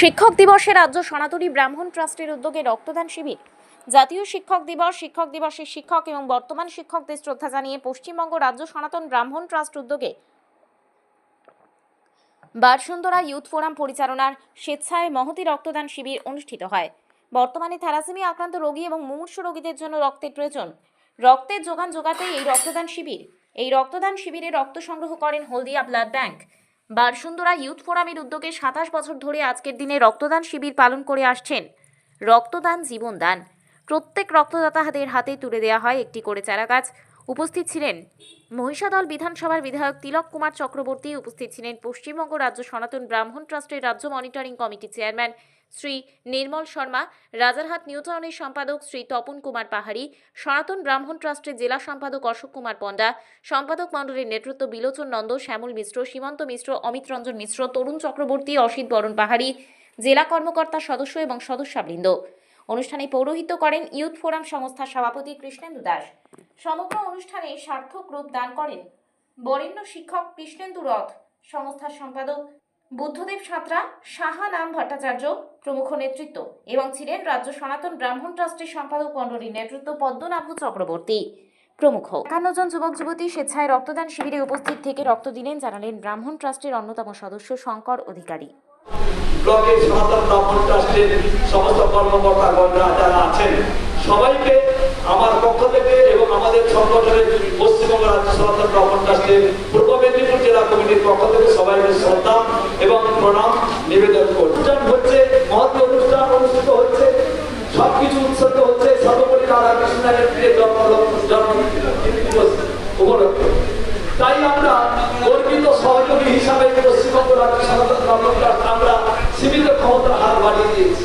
শিক্ষক দিবসে রাজ্য সনাতনী ব্রাহ্মণ ট্রাস্টের উদ্যোগে রক্তদান শিবির। জাতীয় শিক্ষক দিবস, শিক্ষক দিবসের শিক্ষক এবং বর্তমান শিক্ষকদের শ্রদ্ধা জানিয়ে পশ্চিমবঙ্গ রাজ্য সনাতন ব্রাহ্মণ ট্রাস্ট উদ্যোগে বারসুন্দরা ইউথ ফোরাম পরিচালনার স্বেচ্ছায় মহতি রক্তদান শিবির অনুষ্ঠিত হয়। বর্তমানে থ্যালাসেমিয়া আক্রান্ত রোগী এবং মুমূর্ষু রোগীদের জন্য রক্তের প্রয়োজন। রক্তের যোগান যোগাতেই এই রক্তদান শিবির। এই রক্তদান শিবিরে রক্ত সংগ্রহ করেন Haldia blood bank. Barsundara youth ফোরামের উদ্যোগে সাতাশ বছর ধরে আজকের দিনে রক্তদান শিবির পালন করে আসছেন রক্তদান জীবনদান। প্রত্যেক রক্তদাতাদের হাতে তুলে দেওয়া হয় একটি করে চারা গাছ উপস্থিত ছিলেন মহিষাদল বিধানসভার বিধায়ক তিলক কুমার চক্রবর্তী, উপস্থিত ছিলেন পশ্চিমবঙ্গ রাজ্য সনাতন ব্রাহ্মণ ট্রাস্টের রাজ্য monitoring committee chairman Shri Nirmal Sharma, Rajarhat New টাউনের সম্পাদক শ্রী তপন কুমার পাহাড়ি, সনাতন ব্রাহ্মণ ট্রাস্টের জেলা সম্পাদক অশোক কুমার পণ্ডা, সম্পাদক মণ্ডলের নেতৃত্ব বিলোচন নন্দ, শ্যামল মিশ্র, সীমন্ত মিশ্র, অমিত রঞ্জন মিশ্র, তরুণ চক্রবর্তী, অসিত বরণ পাহাড়ি, জেলা কর্মকর্তা সদস্য এবং সদস্যবৃন্দ। অনুষ্ঠানে পৌরোহিত্য করেন ইউথ ফোরাম সংস্থার সভাপতি কৃষ্ণেন্দু দাস। সমগ্র অনুষ্ঠানে সার্থক রূপ দান করেন বরেণ্য শিক্ষক কৃষ্ণেন্দু রথ, সংস্থার সম্পাদক বুদ্ধদেব সাঁতরা, সাহা নাম ভট্টাচার্য প্রমুখ নেতৃত্ব এবং ছিলেন রাজ্য সনাতন ব্রাহ্মণ ট্রাস্টের সম্পাদক মণ্ডলীর নেতৃত্ব পদ্মনাভ চক্রবর্তী প্রমুখ। একান্ন জন যুবক যুবতী স্বেচ্ছায় রক্তদান শিবিরে উপস্থিত থেকে রক্ত দিলেন জানালেন ব্রাহ্মণ ট্রাস্টের অন্যতম সদস্য শঙ্কর অধিকারী। ব্লকের সনাতন ব্রাহ্মণ ট্রাস্টের সমস্ত কর্মকর্তাগণরা যারা আছেন, সবাইকে আমার পক্ষ থেকে এবং আমাদের সংগঠনের পশ্চিমবঙ্গ রাজ্য সনাতন ব্রাহ্মণ ট্রাস্টের পূর্ব মেদিনীপুর জেলা কমিটির পক্ষ থেকে সবাইকে শ্রদ্ধা এবং প্রণাম নিবেদন করি অনুষ্ঠান হচ্ছে, মহৎ অনুষ্ঠান অনুষ্ঠিত হচ্ছে, সবকিছু উৎসর্গ হচ্ছে, সর্বোপরি রাধা কৃষ্ণের প্রিয় জন্ম জন্ম উপলক্ষে। তাই আমরা গর্বিত সহযোগী হিসাবে পশ্চিমবঙ্গ রাজ্য সনাতন আমরা সীমিত ক্ষমতার হাত বাড়িয়ে দিয়েছি।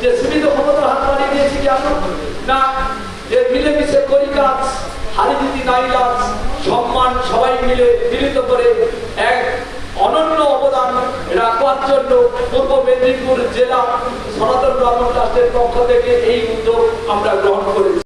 যে সীমিত ক্ষমতার হাত বাড়িয়ে দিয়েছি কেন না যে মিলেমিশে করি কাজ হারিদিতি নাই কাজ সম্মান সবাই মিলে মিলিত করে এক অনন্য অবদান রাখবার জন্য পূর্ব মেদিনীপুর জেলা সনাতন ব্রাহ্মণ ট্রাস্টের পক্ষ থেকে এই উদ্যোগ আমরা গ্রহণ করেছি।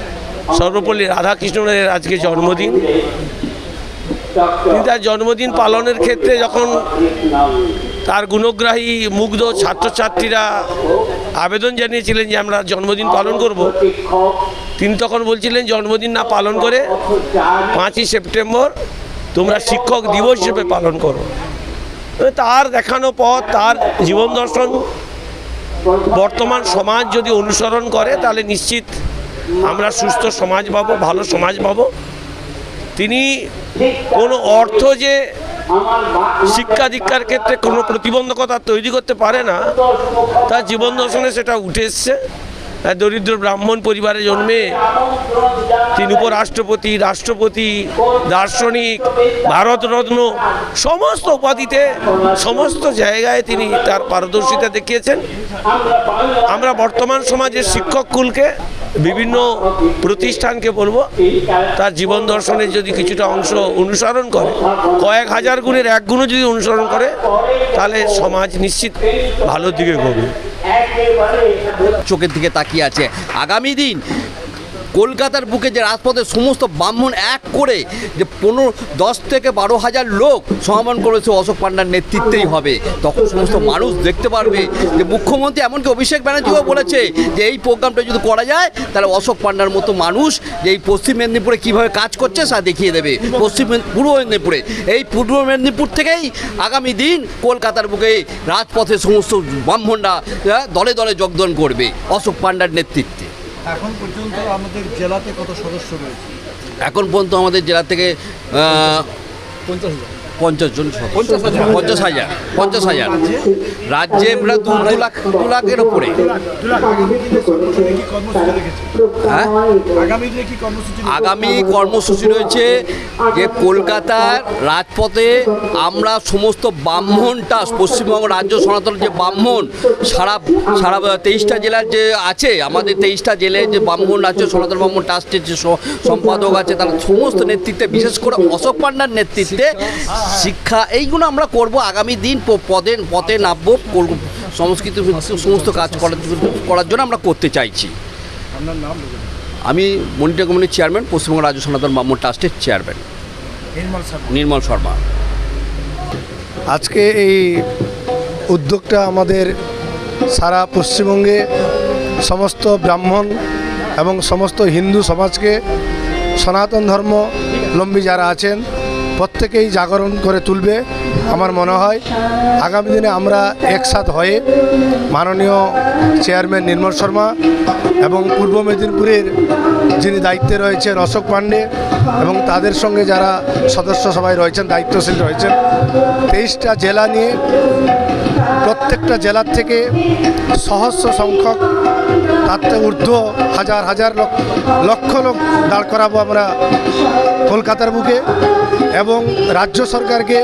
সর্বপল্লী রাধাকৃষ্ণনের আজকে জন্মদিন। তিনি তার জন্মদিন পালনের ক্ষেত্রে যখন তার গুণগ্রাহী, মুগ্ধ ছাত্রছাত্রীরা আবেদন জানিয়েছিলেন যে আমরা জন্মদিন পালন করব, তিনি তখন বলছিলেন, জন্মদিন না পালন করে পাঁচই সেপ্টেম্বর তোমরা শিক্ষক দিবস হিসেবে পালন করো। তার দেখানো পথ, তার জীবন দর্শন, বর্তমান সমাজ যদি অনুসরণ করে, তাহলে নিশ্চিত আমরা সুস্থ সমাজ পাবো, ভালো সমাজ পাবো। তিনি কোনো অর্থ যে শিক্ষা দীক্ষার ক্ষেত্রে কোনো প্রতিবন্ধকতা তৈরি করতে পারে না, তার জীবন দর্শনে সেটা উঠে এসছে। দরিদ্র ব্রাহ্মণ পরিবারে জন্মে তিনি উপরাষ্ট্রপতি, রাষ্ট্রপতি, দার্শনিক, ভারতরত্ন, সমস্ত উপাধিতে, সমস্ত জায়গায় তিনি তার পারদর্শিতা দেখিয়েছেন। আমরা বর্তমান সমাজের শিক্ষক কুলকে বিভিন্ন প্রতিষ্ঠানকে বলব, তার জীবন দর্শনের যদি কিছুটা অংশ অনুসরণ করে, কয়েক হাজার গুণের এক গুণও যদি অনুসরণ করে, তাহলে সমাজ নিশ্চিত ভালো দিকে গড়বে চোখের দিকে তাকিয়ে আছে। আগামী দিন কলকাতার বুকে যে রাজপথে সমস্ত ব্রাহ্মণ এক করে যে পনেরো, দশ থেকে বারো হাজার লোক সমাবেশ করেছে, অশোক পান্ডার নেতৃত্বেই হবে। তখন সমস্ত মানুষ দেখতে পারবে যে মুখ্যমন্ত্রী এমনকি অভিষেক ব্যানার্জিও বলেছে যে এই প্রোগ্রামটা যদি করা যায়, তাহলে অশোক পান্ডার মতো মানুষ যে এই পশ্চিম মেদিনীপুরে কীভাবে কাজ করছে, তা দেখিয়ে দেবে। পশ্চিম পূর্ব মেদিনীপুরে। এই পূর্ব মেদিনীপুর থেকেই আগামী দিন কলকাতার বুকে রাজপথে সমস্ত ব্রাহ্মণরা দলে দলে যোগদান করবে অশোক পান্ডার নেতৃত্বে। এখন পর্যন্ত আমাদের জেলাতে কত সদস্য রয়েছে? এখন পর্যন্ত আমাদের জেলা থেকে পঞ্চাশ হাজার। পঞ্চাশ জন পঞ্চাশ হাজার। পঞ্চাশ হাজার রাজ্যে প্রায় দু দু লাখ দু লাখের ওপরে রেখেছে হ্যাঁ? আগামী কর্মসূচি রয়েছে যে কলকাতার রাজপথে আমরা সমস্ত ব্রাহ্মণ টাস পশ্চিমবঙ্গ রাজ্য সনাতন যে ব্রাহ্মণ সারা সারা তেইশটা জেলার যে আছে আমাদের তেইশটা জেলায় যে ব্রাহ্মণ রাজ্য সনাতন ব্রাহ্মণ ট্রাস্টের যে সম্পাদক আছে তারা সমস্ত নেতৃত্বে বিশেষ করে অশোক পান্ডার নেতৃত্বে শিক্ষা এইগুলো আমরা করব আগামী দিন প- পদে পথে নামবো করব। সংস্কৃত সমস্ত কাজ করার করার জন্য আমরা করতে চাইছি। আপনার নাম আমি মনিটর কমিটির চেয়ারম্যান পশ্চিমবঙ্গ রাজ্য সনাতন ব্রাহ্মণ ট্রাস্টের চেয়ারম্যান। নির্মল শর্মা। নির্মল শর্মা। আজকে এই উদ্যোগটা আমাদের সারা পশ্চিমবঙ্গে সমস্ত ব্রাহ্মণ এবং সমস্ত হিন্দু সমাজকে সনাতন ধর্মলম্বী যারা আছেন প্রত্যেকেই জাগরণ করে তুলবে, আমার মনে হয়। আগামী দিনে আমরা একসাথ হয়ে মাননীয় চেয়ারম্যান নির্মল শর্মা এবং পূর্ব মেদিনীপুরের যিনি দায়িত্বে রয়েছেন অশোক পাণ্ডে এবং তাদের সঙ্গে যারা সদস্য সবাই রয়েছেন, দায়িত্বশীল রয়েছেন, তেইশটা জেলা নিয়ে প্রত্যেকটা জেলার থেকে সহস্র সংখ্যক থেকে ঊর্ধ্ব হাজার হাজার লক্ষ লোক দাঁড় করাবো আমরা কলকাতার বুকে এবং রাজ্য সরকারকে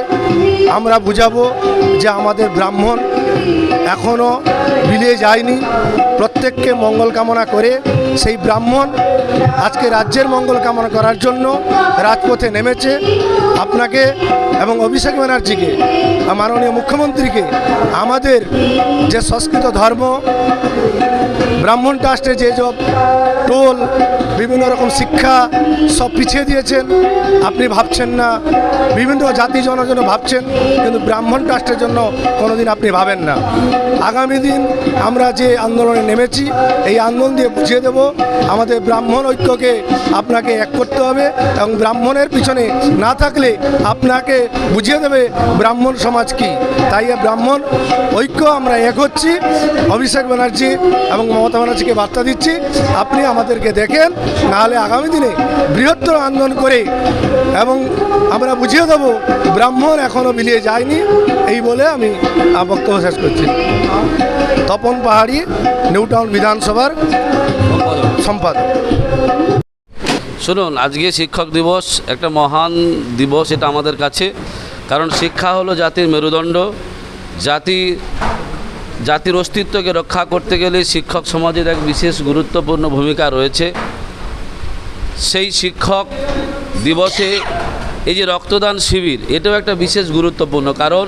আমরা বুঝাবো যে আমাদের ব্রাহ্মণ এখনও বিলিয়ে যায়নি। প্রত্যেককে মঙ্গল কামনা করে সেই ব্রাহ্মণ আজকে রাজ্যের মঙ্গল কামনা করার জন্য রাজপথে নেমেছে। আপনাকে এবং অভিষেক ব্যানার্জিকে, মাননীয় মুখ্যমন্ত্রীকে, আমাদের যে সংস্কৃত ধর্ম ব্রাহ্মণ ট্রাস্টে যে সব টোল, বিভিন্ন রকম শিক্ষা সব পিছিয়ে দিয়েছেন। আপনি ভাবছেন না, বিভিন্ন জাতি জনজন ভাবছেন, কিন্তু ব্রাহ্মণ ট্রাস্টের জন্য কোনোদিন আপনি ভাবেন না। আগামী দিন আমরা যে আন্দোলনে নেমেছি, এই আন্দোলন দিয়ে বুঝিয়ে দেব, আমাদের ব্রাহ্মণ ঐক্যকে আপনাকে এক করতে হবে এবং ব্রাহ্মণের পিছনে না থাকলে আপনাকে বুঝিয়ে দেবে ব্রাহ্মণ সমাজ কি। তাই ব্রাহ্মণ ঐক্য আমরা এক হচ্ছি অভিষেক ব্যানার্জি এবং মমতা ব্যানার্জিকে বার্তা দিচ্ছি, আপনি আমাদেরকে দেখেন, নাহলে আগামী দিনে বৃহত্তর আন্দোলন করে এবং আমরা বুঝিয়ে দেবো ব্রাহ্মণ এখনও মিলিয়ে যায়নি, এই বলে আমি বক্তব্য শেষ করছি। তপন পাহাড়ি নিউটাউন বিধানসভার সম্পাদক। শুনুন, আজকে শিক্ষক দিবস, একটা মহান দিবস এটা আমাদের কাছে, কারণ শিক্ষা হলো জাতির মেরুদণ্ড, জাতি জাতির অস্তিত্বকে রক্ষা করতে গেলে শিক্ষক সমাজের এক বিশেষ গুরুত্বপূর্ণ ভূমিকা রয়েছে। সেই শিক্ষক দিবসে এই যে রক্তদান শিবির, এটাও একটা বিশেষ গুরুত্বপূর্ণ কারণ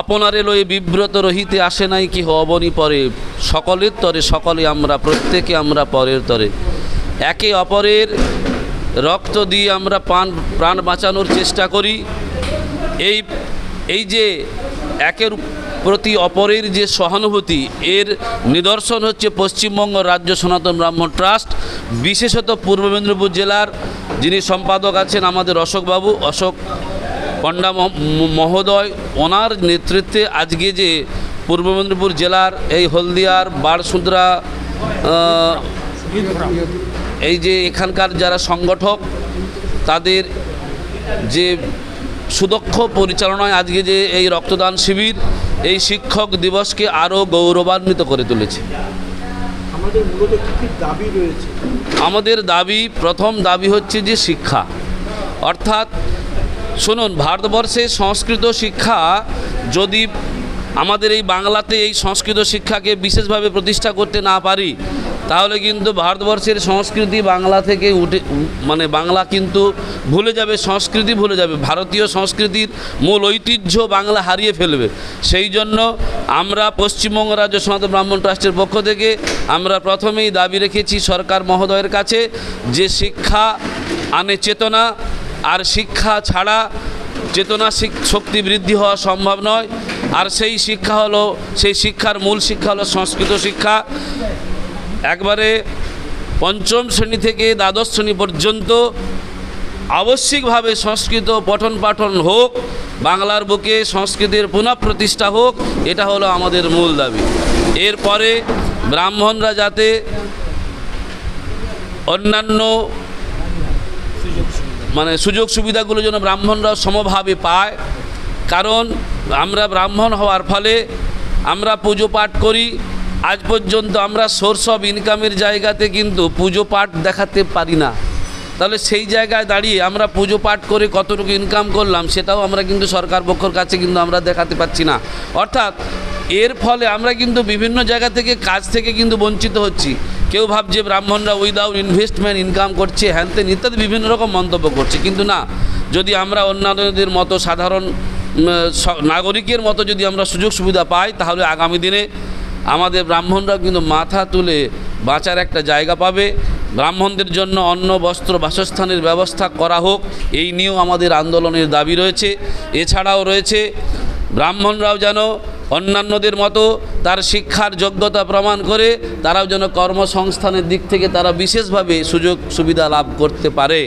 আপনারে লয়ে বিব্রত রহিতে আসে নাই কি অবনি পরে। সকলের তরে সকলে আমরা, প্রত্যেকে আমরা পরের তরে। একে অপরের রক্ত দিয়ে আমরা প্রাণ প্রাণ বাঁচানোর চেষ্টা করি। এই এই যে একের প্রতি অপরের যে সহানুভূতি, এর নিদর্শন হচ্ছে পশ্চিমবঙ্গ রাজ্য সনাতন ব্রাহ্মণ ট্রাস্ট, বিশেষত পূর্ব মেদিনীপুর জেলার যিনি সম্পাদক আছেন আমাদের অশোকবাবু অশোক পণ্ডা মহোদয়, ওনার নেতৃত্বে আজকে যে পূর্ব মেদিনীপুর জেলার এই হলদিয়ার বারসুদ্রা এই যে এখানকার যারা সংগঠক, তাদের যে সুদক্ষ পরিচালনায় আজকে যে এই রক্তদান শিবির এই শিক্ষক দিবসকে আরও গৌরবান্বিত করে তুলেছে। আমাদের দাবি প্রথম দাবি হচ্ছে যে শিক্ষা। অর্থাৎ শুনুন ভারতবর্ষে সংস্কৃত শিক্ষা যদি আমাদের এই বাংলাতে এই সংস্কৃত শিক্ষাকে বিশেষভাবে প্রতিষ্ঠা করতে না পারি তাহলে কিন্তু ভারতবর্ষের সংস্কৃতি বাংলা থেকে উঠে মানে বাংলা কিন্তু ভুলে যাবে, সংস্কৃতি ভুলে যাবে। ভারতীয় সংস্কৃতির মূল ঐতিহ্য বাংলা হারিয়ে ফেলবে। সেই জন্য আমরা পশ্চিমবঙ্গ রাজ্য সনাতন ব্রাহ্মণ ট্রাস্টের পক্ষ থেকে আমরা প্রথমেই দাবি রেখেছি সরকার মহোদয়ের কাছে যে শিক্ষা আনে চেতনা, আর শিক্ষা ছাড়া চেতনা শিক- শক্তি বৃদ্ধি হওয়া সম্ভব নয়। আর সেই শিক্ষা হলো, সেই শিক্ষার মূল শিক্ষা হলো সংস্কৃত শিক্ষা। একবারে পঞ্চম শ্রেণি থেকে দ্বাদশ শ্রেণি পর্যন্ত আবশ্যিকভাবে সংস্কৃত পঠন পাঠন হোক, বাংলার বুকে সংস্কৃতির পুনঃপ্রতিষ্ঠা হোক, এটা হলো আমাদের মূল দাবি। এরপরে ব্রাহ্মণরা যাতে অন্যান্য মানে সুযোগ সুবিধাগুলো যেন ব্রাহ্মণরা সমভাবে পায়, কারণ আমরা ব্রাহ্মণ হওয়ার ফলে আমরা পুজো পাঠ করি আজ পর্যন্ত আমরা সোর্স অফ ইনকামের জায়গাতে কিন্তু পুজো পাঠ দেখাতে পারি না। তাহলে সেই জায়গায় দাঁড়িয়ে আমরা পুজো পাঠ করে কতটুকু ইনকাম করলাম সেটাও আমরা কিন্তু সরকার পক্ষর কাছে কিন্তু আমরা দেখাতে পাচ্ছি না। অর্থাৎ এর ফলে আমরা কিন্তু বিভিন্ন জায়গা থেকে কাজ থেকে কিন্তু বঞ্চিত হচ্ছি। কেউ ভাবছে ব্রাহ্মণরা উইদাউট ইনভেস্টমেন্ট ইনকাম করছে হ্যানতেন ইত্যাদি বিভিন্ন রকম মন্তব্য করছে। কিন্তু না, যদি আমরা অন্যান্যদের মতো সাধারণ নাগরিকের মতো যদি আমরা সুযোগ সুবিধা পাই, তাহলে আগামী দিনে আমাদের ব্রাহ্মণরা কিন্তু মাথা তুলে বাঁচার একটা জায়গা পাবে। ব্রাহ্মণদের জন্য অন্ন, বস্ত্র, বাসস্থানের ব্যবস্থা করা হোক, এই নিয়েও আমাদের আন্দোলনের দাবি রয়েছে। এছাড়াও রয়েছে, ব্রাহ্মণরাও যেন অন্যান্যদের মতো তার শিক্ষার যোগ্যতা প্রমাণ করে, তারাও যেন কর্মসংস্থানের দিক থেকে তারা বিশেষভাবে সুযোগ সুবিধা লাভ করতে পারে।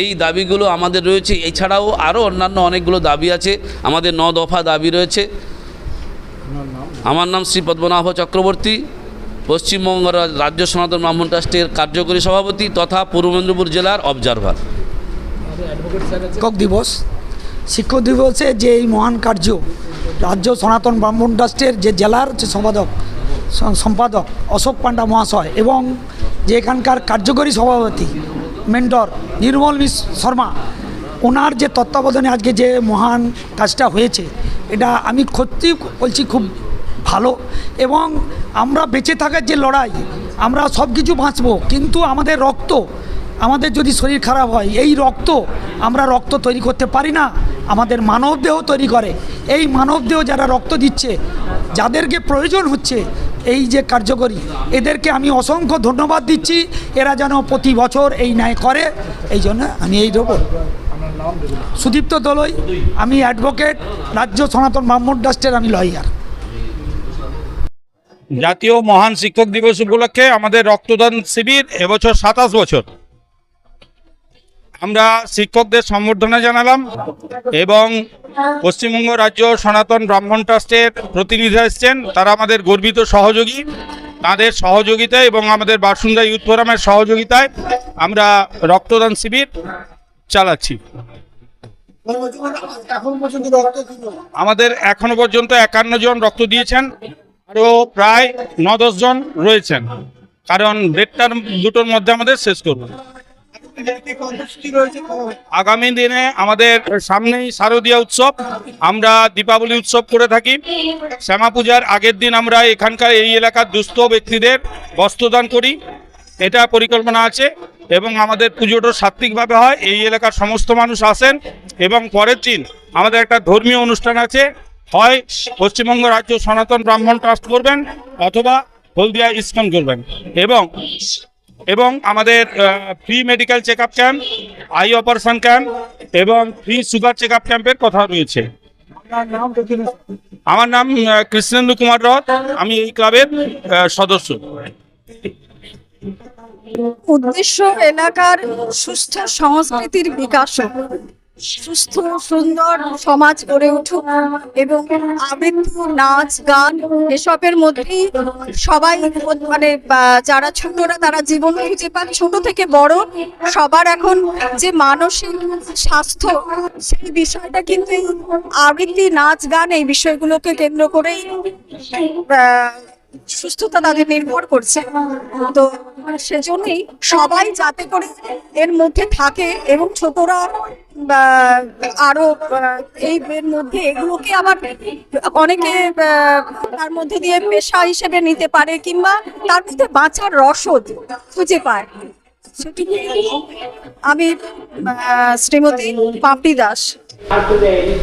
এই দাবিগুলো আমাদের রয়েছে। এছাড়াও আরও অন্যান্য অনেকগুলো দাবি আছে। আমাদের ন দফা দাবি রয়েছে। আমার নাম শ্রী পদ্মনাভ চক্রবর্তী, পশ্চিমবঙ্গ রাজ্য সনাতন ব্রাহ্মণ ট্রাস্টের কার্যকরী সভাপতি তথা পূর্ব মেদিনীপুর জেলার অবজারভার শিক্ষক দিবস। শিক্ষক দিবসে যে এই মহান কার্য, রাজ্য সনাতন ব্রাহ্মণ ট্রাস্টের যে জেলার যে সম্পাদক সম্পাদক অশোক পান্ডা মহাশয় এবং যে এখানকার কার্যকরী সভাপতি, মেন্টর নির্মল মিস শর্মা, ওনার যে তত্ত্বাবধানে আজকে যে মহান কাজটা হয়েছে, এটা আমি সত্যি বলছি, খুব ভালো এবং আমরা বেঁচে থাকার যে লড়াই, আমরা সব কিছু বাঁচবো। কিন্তু আমাদের রক্ত, আমাদের যদি শরীর খারাপ হয়, এই রক্ত আমরা রক্ত তৈরি করতে পারি না, আমাদের মানবদেহ তৈরি করে। এই মানবদেহ যারা রক্ত দিচ্ছে, যাদেরকে প্রয়োজন হচ্ছে এই যে কার্যকরী, এদেরকে আমি অসংখ্য ধন্যবাদ দিচ্ছি। এরা যেন প্রতি বছর এই ন্যায় করে, এই জন্য আমি এই দেবো। সুদীপ্ত দলই, আমি অ্যাডভোকেট, রাজ্য সনাতন ব্রাহ্মণ ট্রাস্টের আমি লয়ার। জাতীয় মহান শিক্ষক দিবস উপলক্ষে আমাদের রক্তদান শিবির এবছর সাতাশ বছর। আমরা শিক্ষকদের সম্বর্ধনা জানালাম এবং পশ্চিমবঙ্গ রাজ্য সনাতন ব্রাহ্মণ ট্রাস্টের প্রতিনিধি এসছেন। তারা আমাদের গর্বিত সহযোগী। তাদের সহযোগিতায় এবং আমাদের বাসুন্দা ইউথ ফোরামের সহযোগিতায় আমরা রক্তদান শিবির চালাচ্ছি। আমাদের এখনও পর্যন্ত একান্ন জন রক্ত দিয়েছেন। আরও প্রায় ন জন রয়েছেন। কারণ দেড়টার দুটোর মধ্যে আমাদের শেষ করব। আগামী দিনে আমাদের সামনেই শারদীয় উৎসব। আমরা দীপাবলি উৎসব করে থাকি। শ্যামা পূজার আগের দিন আমরা এখানকার এই এলাকার দুস্থ ব্যক্তিদের বস্ত্রদান করি। এটা পরিকল্পনা আছে এবং আমাদের পুজোটা সাত্বিকভাবে হয়। এই এলাকার সমস্ত মানুষ আসেন এবং পরের দিন আমাদের একটা ধর্মীয় অনুষ্ঠান আছে। হয় পশ্চিমবঙ্গ রাজ্য সনাতন ব্রাহ্মণ ট্রাস্ট করবেন অথবা হলদিয়া ইস্কন করবেন। এবং এবং আমাদের free medical check up camp eye operation camp এবং ফ্রি সুগার চেক আপ ক্যাম্পের কথা রয়েছে। আমার নাম কৃষ্ণেন্দু কুমার রথ। আমি এই ক্লাবের সদস্য। উদ্দেশ্য এলাকার সুস্থ সংস্কৃতির বিকাশ। সুস্থ, সুন্দর সমাজ গড়ে উঠুক এবং আবৃত্তি নাচ, গান এসবের মধ্যেই সবাই মানে যারা ছোটরা তারা জীবন খুঁজে পান। ছোট থেকে বড় সবার এখন যে মানসিক স্বাস্থ্য, সেই বিষয়টা কিন্তু আবৃত্তি, নাচ, গান এই বিষয়গুলোকে কেন্দ্র করেই সুস্থতা তাদের নির্ভর করছে। তো সেজন্যই সবাই যাতে করে এর মধ্যে থাকে এবং ছোটরা আরও এই মধ্যে এগুলোকে আবার অনেকে তার মধ্যে দিয়ে পেশা হিসেবে নিতে পারে কিংবা তার মধ্যে বাঁচার রসদ খুঁজে পায়। আমি শ্রীমতী পাপড়ি দাস।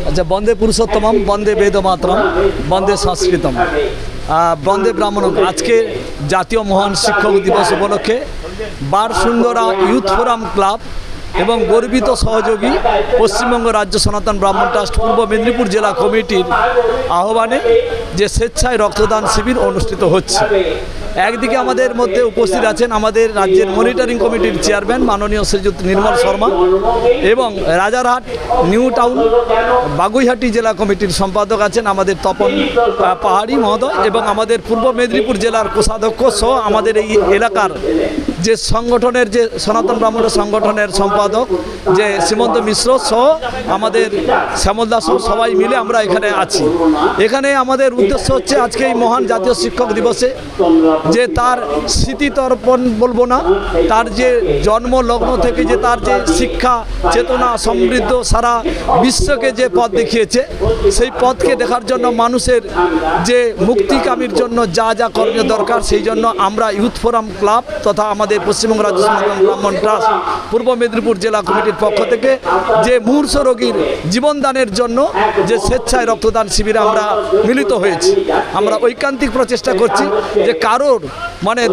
আচ্ছা বন্দে পুরুষোত্তমম, বন্দে বেদ মাতরম বন্দে সংস্কৃতম। বন্দে ব্রাহ্মণ আজকে জাতীয় মহান শিক্ষক দিবস উপলক্ষে Barsundara youth forum club এবং গর্বিত সহযোগী পশ্চিমবঙ্গ রাজ্য সনাতন ব্রাহ্মণ ট্রাস্ট, পূর্ব মেদিনীপুর জেলা কমিটির আহ্বানে যে স্বেচ্ছায় রক্তদান শিবির অনুষ্ঠিত হচ্ছে। একদিকে আমাদের মধ্যে উপস্থিত আছেন আমাদের রাজ্যের মনিটরিং কমিটির চেয়ারম্যান মাননীয় শ্রীযুক্ত নির্মল শর্মা এবং রাজারহাট নিউ টাউন বাগুইহাটি জেলা কমিটির সম্পাদক আছেন আমাদের তপন পাহাড়ি মহোদয় এবং আমাদের পূর্ব মেদিনীপুর জেলার কোষাধ্যক্ষ সহ আমাদের এই এলাকার যে সংগঠনের যে সনাতন ব্রাহ্মণ সংগঠনের সম্পাদক, যে শ্রীমন্ত মিশ্র সহ আমাদের শ্যামল দাস সবাই মিলে আমরা এখানে আছি। এখানে আমাদের উদ্দেশ্য হচ্ছে আজকে এই মহান জাতীয় শিক্ষক দিবসে যে তার স্মৃতি তর্পণ বলব না, তার যে জন্ম লগ্ন থেকে যে তার যে শিক্ষা, চেতনা, সমৃদ্ধ সারা বিশ্বকে যে পথ দেখিয়েছে, সেই পথকে দেখার জন্য মানুষের যে মুক্তিকামীর জন্য যা যা করণীয় দরকার, সেই জন্য আমরা ইউথ ফোরাম ক্লাব তথা আমাদের পশ্চিমবঙ্গ রাজ্য ব্রাহ্মণ ট্রাস্ট, পূর্ব মেদিনীপুর জেলা কমিটির পক্ষ থেকে যে মূর্ষ রোগীর জীবনদানের জন্য যে স্বেচ্ছায় রক্তদান শিবিরে আমরা মিলিত হয়েছি, আমরা ঐকান্তিক প্রচেষ্টা করছি যে কারোর মানে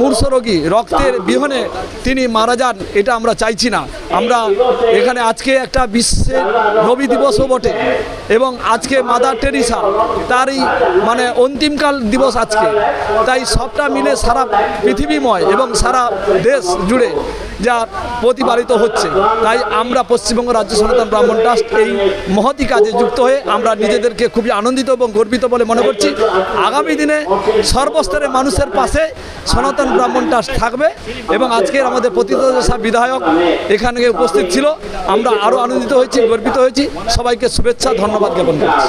মূর্ষ রোগী রক্তের বিহনে তিনি মারা যান, এটা আমরা চাইছি না। আমরা এখানে আজকে একটা বিশ্বের নবী দিবসও বটে এবং আজকে মাদার টেরিসা তারই মানে অন্তিমকাল দিবস আজকে। তাই সবটা মিলে সারা পৃথিবীময় এবং সারা দেশ জুড়ে যা প্রতিপালিত হচ্ছে। তাই আমরা পশ্চিমবঙ্গ রাজ্য সনাতন ব্রাহ্মণ ট্রাস্ট এই মহতি কাজে যুক্ত হয়ে আমরা নিজেদেরকে খুবই আনন্দিত এবং গর্বিত বলে মনে করছি। আগামী দিনে সর্বস্তরের মানুষের পাশে সনাতন ব্রাহ্মণ ট্রাস্ট থাকবে এবং আজকের আমাদের প্রতিদ্বন্দ্বী বিধায়ক এখানে উপস্থিত ছিল। আমরা আরও আনন্দিত হয়েছি, গর্বিত হয়েছি। সবাইকে শুভেচ্ছা, ধন্যবাদ জ্ঞাপন করছি।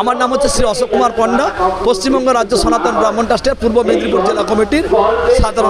আমার নাম হচ্ছে শ্রী অশোক কুমার পণ্ডা, পশ্চিমবঙ্গ রাজ্য সনাতন ব্রাহ্মণ ট্রাস্টের পূর্ব মেদিনীপুর জেলা কমিটির সাধারণ